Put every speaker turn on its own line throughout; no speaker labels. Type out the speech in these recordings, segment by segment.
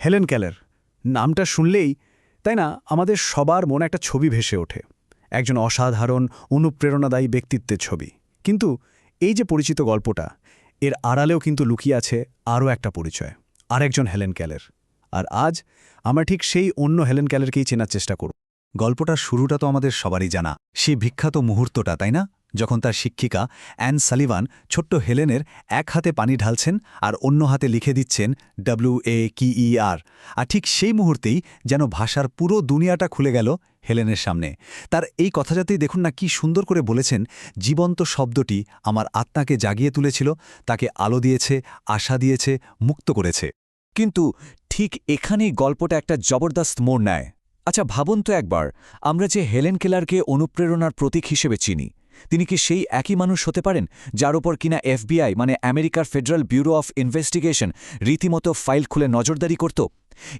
Helen ক্যালের নামটা শুনলেই, তাই না, আমাদের সবার মনে একটা ছবি ভেসে ওঠে। একজন অসাধারণ, অনুপ্রেরণাদায়ী ব্যক্তিত্বের ছবি। কিন্তু এই যে পরিচিত গল্পটা, এর আড়ালেও কিন্তু লুকিয়ে আছে আরও একটা পরিচয়, আরেকজন হেলেন ক্যালের আর আজ আমরা ঠিক সেই অন্য হেলেন ক্যালেরকেই চেনার চেষ্টা করব।
গল্পটার শুরুটা তো আমাদের সবারই জানা, সেই বিখ্যাত মুহূর্তটা, তাই না? যখন তার শিক্ষিকা অ্যান সালিভান ছোট্ট হেলেনের এক হাতে পানি ঢালছেন আর অন্য হাতে লিখে দিচ্ছেন ডাব্লিউ এ কি আর আর ঠিক সেই মুহূর্তেই যেন ভাষার পুরো দুনিয়াটা খুলে গেল হেলেনের সামনে। তার এই কথাটাতেই দেখুন না কি সুন্দর করে বলেছেন, জীবন্ত শব্দটি আমার আত্মাকে জাগিয়ে তুলেছিল, তাকে আলো দিয়েছে, আশা দিয়েছে, মুক্ত করেছে।
কিন্তু ঠিক এখানেই গল্পটা একটা জবরদস্ত মোড় নেয়। আচ্ছা ভাবুন তো একবার, আমরা যে হেলেন কেলারকে অনুপ্রেরণার প্রতীক হিসেবে চিনি তিনি কি সেই একই মানুষ হতে পারেন, যার উপর কিনা এফবিআই মানে আমেরিকার ফেডারেল ব্যুরো অফ ইনভেস্টিগেশন, রীতিমতো ফাইল খুলে নজরদারি করত?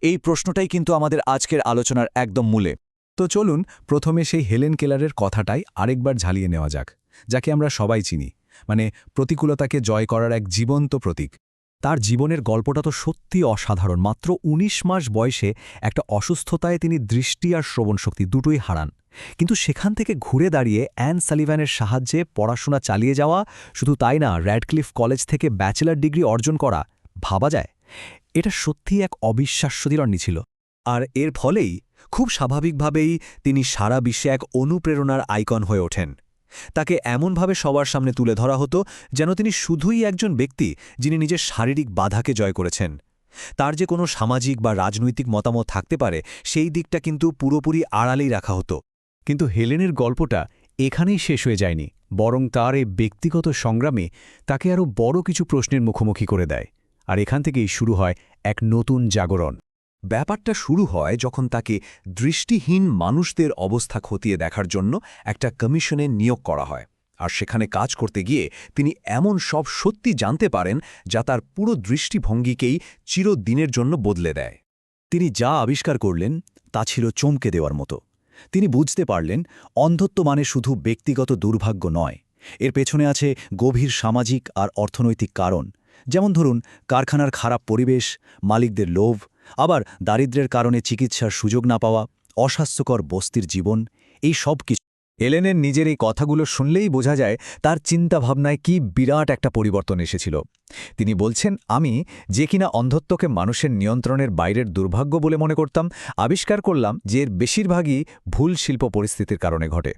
এই প্রশ্নটাই কিন্তু আমাদের আজকের আলোচনার একদম মূলে।
তো চলুন, প্রথমে সেই হেলেন কেলারের কথাটাই আরেকবার ঝালিয়ে নেওয়া যাক, যাকে আমরা সবাই চিনি মানে প্রতিকূলতাকে জয় করার এক জীবন্ত প্রতীক। তার জীবনের গল্পটা তো সত্যি অসাধারণ। মাত্র ১৯ মাস বয়সে একটা অসুস্থতায় তিনি দৃষ্টি আর শ্রবণশক্তি দুটোই হারান। কিন্তু সেখান থেকে ঘুরে দাঁড়িয়ে অ্যান সালিভানের সাহায্যে পড়াশোনা চালিয়ে যাওয়া, শুধু তাই না, র্যাডক্লিফ কলেজ থেকে ব্যাচেলার ডিগ্রি অর্জন করা, ভাবা যায়? এটা সত্যি এক অবিশ্বাস্য দিরণ্য ছিল। আর এর ফলেই খুব স্বাভাবিকভাবেই তিনি সারা বিশ্বে এক অনুপ্রেরণার আইকন হয়ে ওঠেন। তাকে এমনভাবে সবার সামনে তুলে ধরা হতো যেন তিনি শুধুই একজন ব্যক্তি যিনি নিজের শারীরিক বাধাকে জয় করেছেন। তার যে কোনো সামাজিক বা রাজনৈতিক মতামত থাকতে পারে, সেই দিকটা কিন্তু পুরোপুরি আড়ালেই রাখা হতো। কিন্তু হেলেনের গল্পটা এখানেই শেষ হয়ে যায়নি, বরং তার এই ব্যক্তিগত সংগ্রামে তাকে আরও বড় কিছু প্রশ্নের মুখোমুখি করে দেয়। আর এখান থেকেই শুরু হয় এক নতুন জাগরণ।
ব্যাপারটা শুরু হয় যখন তাকে দৃষ্টিহীন মানুষদের অবস্থা খতিয়ে দেখার জন্য একটা কমিশনে নিয়োগ করা হয়। আর সেখানে কাজ করতে গিয়ে তিনি এমন সব সত্যি জানতে পারেন যা তার পুরো দৃষ্টিভঙ্গিকেই চিরদিনের জন্য বদলে দেয়।
তিনি যা আবিষ্কার করলেন তা ছিল চমকে দেওয়ার মতো। তিনি বুঝতে পারলেন অন্ধত্ব মানে শুধু ব্যক্তিগত দুর্ভাগ্য নয়। এর পেছনে আছে গভীর সামাজিক আর অর্থনৈতিক কারণ। যেমন ধরুন, কারখানার খারাপ পরিবেশ, মালিকদের লোভ আবার দারিদ্র্যের কারণে চিকিৎসার সুযোগ না পাওয়া, অস্বাস্থ্যকর বস্তির জীবন, এই সব কিছু। এলেনের নিজের এই কথাগুলো শুনলেই বোঝা যায় তার চিন্তাভাবনায় কি বিরাট একটা পরিবর্তন এসেছিল। তিনি বলছেন, আমি যে কিনা অন্ধত্বকে মানুষের নিয়ন্ত্রণের বাইরের দুর্ভাগ্য বলে মনে করতাম, আবিষ্কার করলাম যে এর বেশিরভাগই ভুল শিল্প পরিস্থিতির কারণে ঘটে।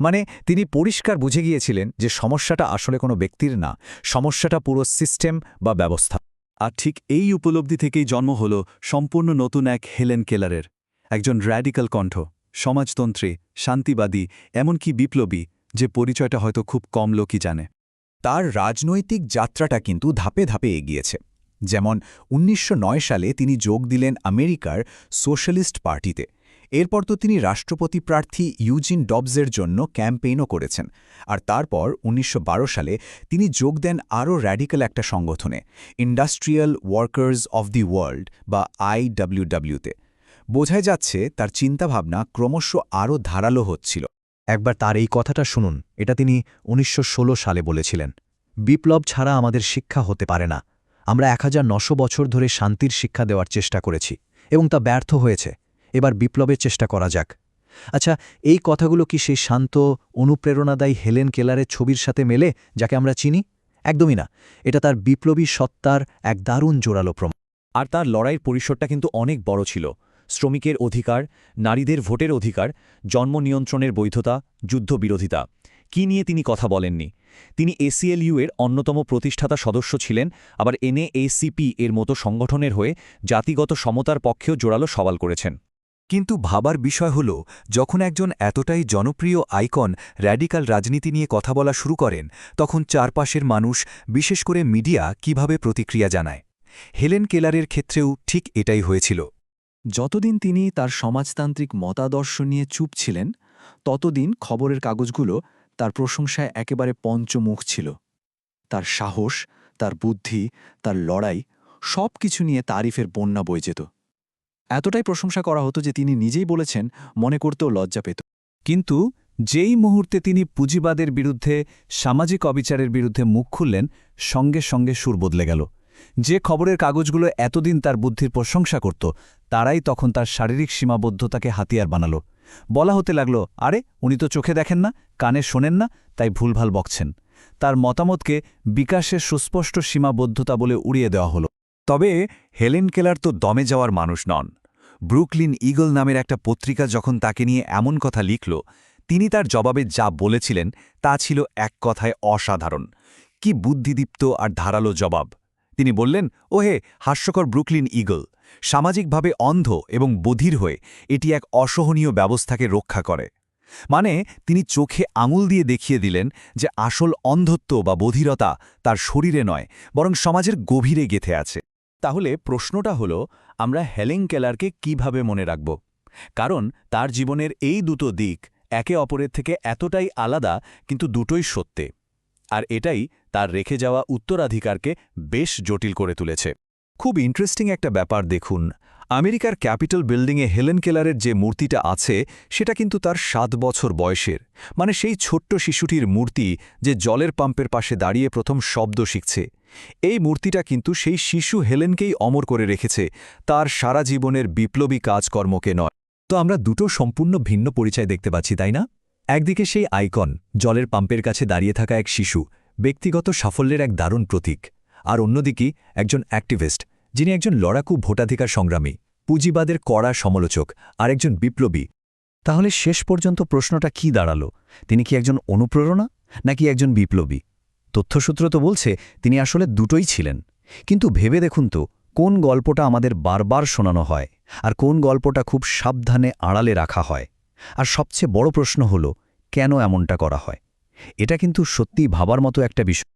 মানে তিনি পরিষ্কার বুঝে গিয়েছিলেন যে সমস্যাটা আসলে কোনো ব্যক্তির না, সমস্যাটা পুরো সিস্টেম বা ব্যবস্থা।
আর ঠিক এই উপলব্ধি থেকেই জন্ম হল সম্পূর্ণ নতুন এক হেলেন কেলারের। একজন র্যাডিক্যাল কণ্ঠ, সমাজতন্ত্রী, শান্তিবাদী, এমনকি বিপ্লবী, যে পরিচয়টা হয়তো খুব কম লোকই জানে।
তার রাজনৈতিক যাত্রাটা কিন্তু ধাপে ধাপে এগিয়েছে। যেমন উনিশশো সালে তিনি যোগ দিলেন আমেরিকার সোশ্যালিস্ট পার্টিতে। এরপর তো তিনি রাষ্ট্রপতি প্রার্থী ইউজিন ডবসের জন্য ক্যাম্পেইনও করেছেন। আর তারপর উনিশশো বারো সালে তিনি যোগ দেন আরও র্যাডিক্যাল একটা সংগঠনে, industrial workers of the world বা আইডব্লিউডব্লিউতে। বোঝাই যাচ্ছে তার চিন্তাভাবনা ক্রমশ আরও ধারালো হচ্ছিল। একবার তার এই কথাটা শুনুন, এটা তিনি উনিশশো ষোলো সালে বলেছিলেন, বিপ্লব ছাড়া আমাদের শিক্ষা হতে পারে না। আমরা এক বছর ধরে শান্তির শিক্ষা দেওয়ার চেষ্টা করেছি এবং তা ব্যর্থ হয়েছে। এবার বিপ্লবের চেষ্টা করা যাক। আচ্ছা এই কথাগুলো কি সেই শান্ত, অনুপ্রেরণাদায়ী হেলেন কেলারের ছবির সাথে মেলে, যাকে আমরা চিনি? একদমই না। এটা তার বিপ্লবী সত্তার এক দারুণ জোরালো প্রমাণ
আর তার লড়াইয়ের পরিসরটা কিন্তু অনেক বড় ছিল। শ্রমিকের অধিকার, নারীদের ভোটের অধিকার, জন্ম নিয়ন্ত্রণের বৈধতা যুদ্ধবিরোধিতা কি নিয়ে তিনি কথা বলেননি? তিনি এসিএলইউ এর অন্যতম প্রতিষ্ঠাতা সদস্য ছিলেন, আবার এনএএসিপি এর মতো সংগঠনের হয়ে জাতিগত সমতার পক্ষেও জোরালো সওয়াল করেছেন।
কিন্তু ভাবার বিষয় হল, যখন একজন এতটাই জনপ্রিয় আইকন র্যাডিক্যাল রাজনীতি নিয়ে কথা বলা শুরু করেন, তখন চারপাশের মানুষ, বিশেষ করে মিডিয়া, কীভাবে প্রতিক্রিয়া জানায়? হেলেন কেলারের ক্ষেত্রেও ঠিক এটাই হয়েছিল।
যতদিন তিনি তার সমাজতান্ত্রিক মতাদর্শ নিয়ে চুপ ছিলেন, ততদিন খবরের কাগজগুলো তার প্রশংসায় একেবারে পঞ্চমুখ ছিল। তার সাহস, তার বুদ্ধি, তার লড়াই সব কিছু নিয়ে তারিফের বন্যা বয়ে যেত। এতটাই প্রশংসা করা হতো যে তিনি নিজেই বলেছেন, মনে করতেও লজ্জা পেত।
কিন্তু যেই মুহূর্তে তিনি পুঁজিবাদের বিরুদ্ধে, সামাজিক অবিচারের বিরুদ্ধে মুখ খুললেন, সঙ্গে সঙ্গে সুর বদলে গেল।
যে খবরের কাগজগুলো এতদিন তার বুদ্ধির প্রশংসা করত, তারাই তখন তার শারীরিক সীমাবদ্ধতাকে হাতিয়ার বানালো। বলা হতে লাগল, আরে, উনি তো চোখে দেখেন না, কানে শোনেন না, তাই ভুলভাল বকছেন। তার মতামতকে বিকাশের সুস্পষ্ট সীমাবদ্ধতা বলে উড়িয়ে দেওয়া হলো।
তবে হেলেন কেলার তো দমে যাওয়ার মানুষ নন। ব্রুকলিন ইগল নামের একটা পত্রিকা যখন তাকে নিয়ে এমন কথা লিখল, তিনি তার জবাবে যা বলেছিলেন তা ছিল এক কথায় অসাধারণ। কি বুদ্ধিদীপ্ত আর ধারালো জবাব। তিনি বললেন, ওহে, হাস্যকর ব্রুকলিন ইগল! সামাজিকভাবে অন্ধ এবং বধির হয়ে এটি এক অসহনীয় ব্যবস্থাকে রক্ষা করে। মানে তিনি চোখে আঙুল দিয়ে দেখিয়ে দিলেন যে আসল অন্ধত্ব বা বধিরতা তার শরীরে নয়, বরং সমাজের গভীরে গেথে আছে।
তাহলে প্রশ্নটা হলো, আমরা হেলেন কেলারকে কীভাবে মনে রাখব? কারণ তার জীবনের এই দুটো দিক একে অপরের থেকে এতটাই আলাদা, কিন্তু দুটোই সত্যে। আর এটাই তার রেখে যাওয়া উত্তরাধিকারকে বেশ জটিল করে তুলেছে। খুব ইন্টারেস্টিং একটা ব্যাপার দেখুন। আমেরিকার ক্যাপিটাল বিল্ডিংয়ে হেলেন কেলারের যে মূর্তিটা আছে, সেটা কিন্তু তার সাত বছর বয়সের। মানে সেই ছোট্ট শিশুটির মূর্তি যে জলের পাম্পের পাশে দাঁড়িয়ে প্রথম শব্দ শিখছে। এই মূর্তিটা কিন্তু সেই শিশু হেলেনকেই অমর করে রেখেছে, তার সারা জীবনের বিপ্লবী কাজকর্মকে নয়। তো আমরা দুটো সম্পূর্ণ ভিন্ন পরিচয় দেখতে পাচ্ছি, তাই না? একদিকে সেই আইকন, জলের পাম্পের কাছে দাঁড়িয়ে থাকা এক শিশু, ব্যক্তিগত সাফল্যের এক দারুণ প্রতীক। আর অন্যদিকে একজন অ্যাক্টিভিস্ট, যিনি একজন লড়াকু ভোটাধিকার সংগ্রামী, পুঁজিবাদের কড়া সমালোচক, আর একজন বিপ্লবী। তাহলে শেষ পর্যন্ত প্রশ্নটা কি দাঁড়াল? তিনি কি একজন অনুপ্রেরণা, নাকি একজন বিপ্লবী? তথ্যসূত্র তো বলছে, তিনি আসলে দুটোই ছিলেন। কিন্তু ভেবে দেখুন তো, কোন গল্পটা আমাদের বারবার শোনানো হয়, আর কোন গল্পটা খুব সাবধানে আড়ালে রাখা হয়? আর সবচেয়ে বড় প্রশ্ন হল, কেন এমনটা করা হয়? এটা কিন্তু সত্যিই ভাবার মতো একটা বিষয়।